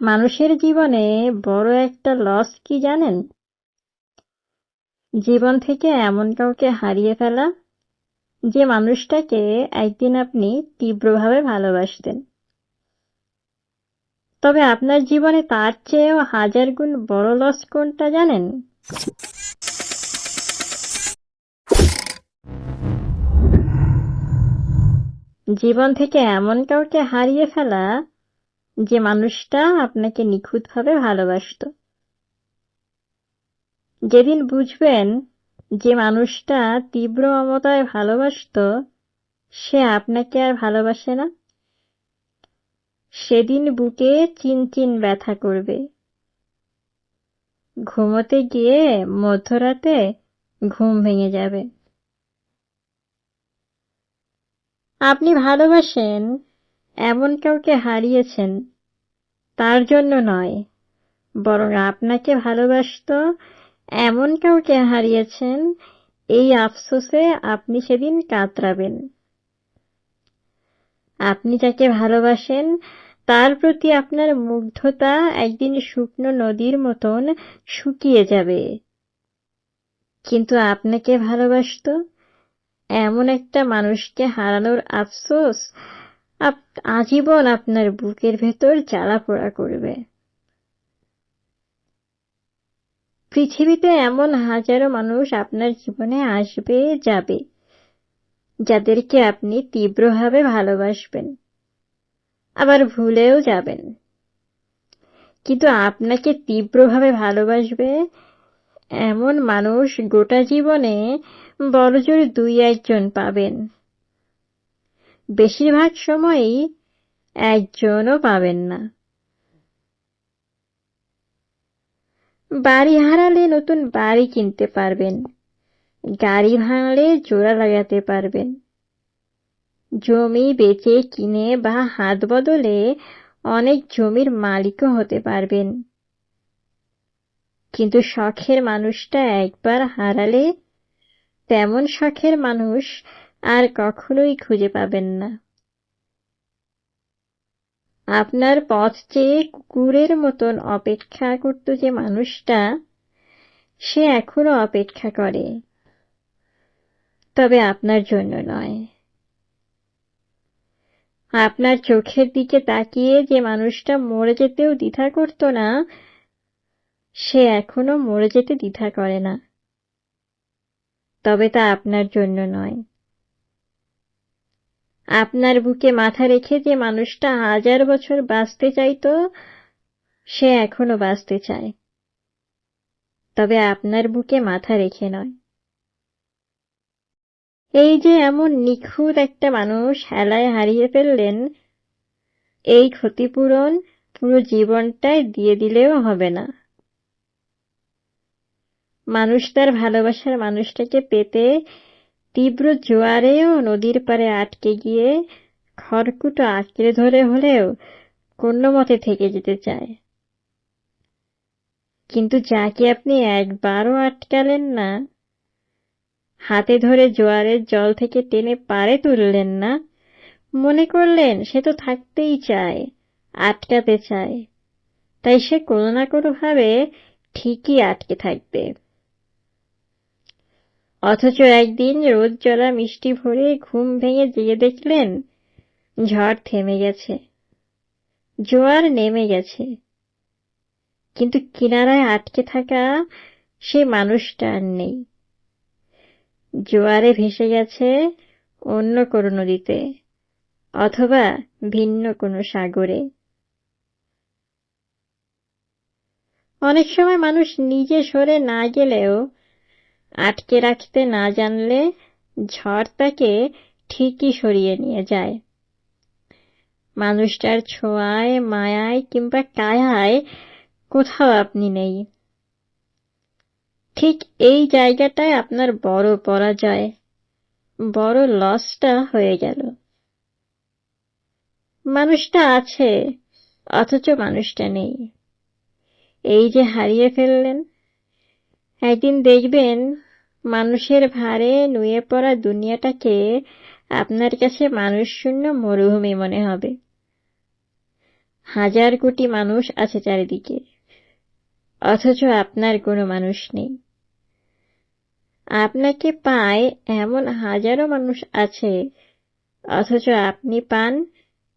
মানুষের জীবনে বড় একটা লস কি জানেন? জীবন থেকে এমন কাউকে হারিয়ে ফেলা, যে মানুষটাকে একদিন আপনি তীব্রভাবে ভালোবাসতেন। তবে আপনার জীবনে তার চেয়েও হাজার গুণ বড় লস কোনটা জানেন? জীবন থেকে এমন কাউকে হারিয়ে ফেলা যে মানুষটা আপনাকে নিখুঁতভাবে ভালোবাসতো। যেদিন বুঝবেন যে মানুষটা তীব্র মমতায় ভালোবাসতো, সে আপনাকে আর ভালোবাসে না। সেদিন বুকে চিনচিন ব্যথা করবে। ঘুমোতে গিয়ে মধ্যরাতে ঘুম ভেঙে যাবে। আপনি ভালোবাসেন এমন কাউকে হারিয়েছেন, তার জন্য নয়, বরং আপনাকে ভালোবাসত, এমন কাউকে হারিয়েছেন, এই আফসোসে আপনি সেদিন কাতরাবেন। আপনি যাকে ভালোবাসেন, তার প্রতি আপনার মুগ্ধতা একদিন শুকনো নদীর মতন শুকিয়ে যাবে। কিন্তু আপনাকে ভালোবাসত, এমন একটা মানুষকে হারানোর আফসোস আজীবন আপনার বুকের ভেতর জ্বালা পোড়া করবে। পৃথিবীতে এমন হাজারো মানুষ আপনার জীবনে আসবে, যাবে, যাদেরকে আপনি তীব্রভাবে ভালোবাসবেন, আবার ভুলেও যাবেন। কিন্তু আপনাকে তীব্রভাবে ভালোবাসবে এমন মানুষ গোটা জীবনে বড়জোর দুই একজন পাবেন। বেশিরভাগ সময়ই একজনও পাবেন না। বাড়ি হারালে নতুন বাড়ি কিনতে পারবেন। গাড়ি ভাঙলে জোড়া লাগাতে পারবেন। জমি বেচে কিনে বা হাত বদলে অনেক জমির মালিকও হতে পারবেন। কিন্তু শখের মানুষটা একবার হারালে তেমন শখের মানুষ আর কখনোই খুঁজে পাবেন না। আপনার পথ চেয়ে কুকুরের মতন অপেক্ষা করত যে মানুষটা, সে এখনও অপেক্ষা করে। তবে আপনার জন্য নয়। আপনার চোখের দিকে তাকিয়ে যে মানুষটা মরে যেতেও দ্বিধা করত না, সে এখনও মরে যেতে দ্বিধা করে না। তবে তা আপনার জন্য নয়। আপনার বুকে মাথা রেখে যে মানুষটা হাজার বছর বাঁচতে চাইতো সে এখনও বাঁচতে চায়। তবে আপনার বুকে মাথা রেখে নয়। এই যে এমন নিখুঁত একটা মানুষ হেলায় হারিয়ে ফেললেন, এই ক্ষতিপূরণ পুরো জীবনটাই দিয়ে দিলেও হবে না। মানুষ তার ভালোবাসার মানুষটাকে পেতে তীব্র জোয়ারেও নদীর পারে আটকে গিয়ে খড়কুটো আঁকড়ে ধরে হলেও কোনো মতে থেকে যেতে চায়। কিন্তু যাকে আপনি একবারও আটকালেন না? হাতে ধরে জোয়ারের জল থেকে টেনে পারে তুললেন না? মনে করলেন সে তো থাকতেই চায়, আটকাতে চায়। তাই সে কোনো না কোনোভাবে ঠিকই আটকে থাকবে। অথচ একদিন রোদ জলা মিষ্টি ভরে ঘুম ভেঙে জেগে দেখলেন ঝড় থেমে গেছে, জোয়ার নেমে গেছে। কিন্তু কিনারায় আটকে থাকা সে মানুষটা আর নেই। জোয়ারে ভেসে গেছে অন্য কোনো নদীতে অথবা ভিন্ন কোনো সাগরে। অনেক সময় মানুষ নিজে সরে না গেলেও আটকে রাখতে না জানলে ঝড় তাকে ঠিকই সরিয়ে নিয়ে যায়। মানুষটার ছোঁয়ায়, মায়ায় কিংবা কায়ায় কোথাও আপনি নেই। ঠিক এই জায়গাটায় আপনার বড় পরাজয়, বড় লসটা হয়ে গেল। মানুষটা আছে, অথচ মানুষটা নেই। এই যে হারিয়ে ফেললেন, একদিন দেখবেন মানুষের ভারে নুয়ে পড়া দুনিয়াটাকে আপনার কাছে মানুষ শূন্য মরুভূমি মনে হবে। হাজার কোটি মানুষ আছে চারিদিকে, অথচ আপনার কোনো মানুষ নেই। আপনাকে পায় এমন হাজারো মানুষ আছে, অথচ আপনি পান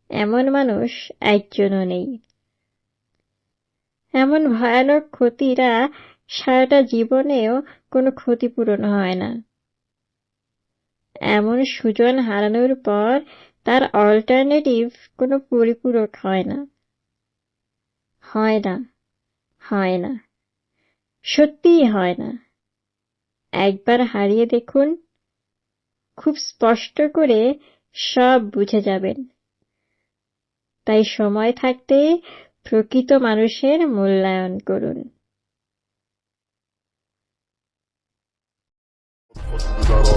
এমন মানুষ একজনও নেই। এমন ভয়ানক ক্ষতিরা সারাটা জীবনেও কোনো ক্ষতিপূরণ হয় না। এমন সুজন হারানোর পর তার অল্টারনেটিভ কোনো পরিপূরক হয় না। হয় না হয় না, সত্যিই হয় না। একবার হারিয়ে দেখুন, খুব স্পষ্ট করে সব বুঝে যাবেন। তাই সময় থাকতে প্রকৃত মানুষের মূল্যায়ন করুন। Fucking without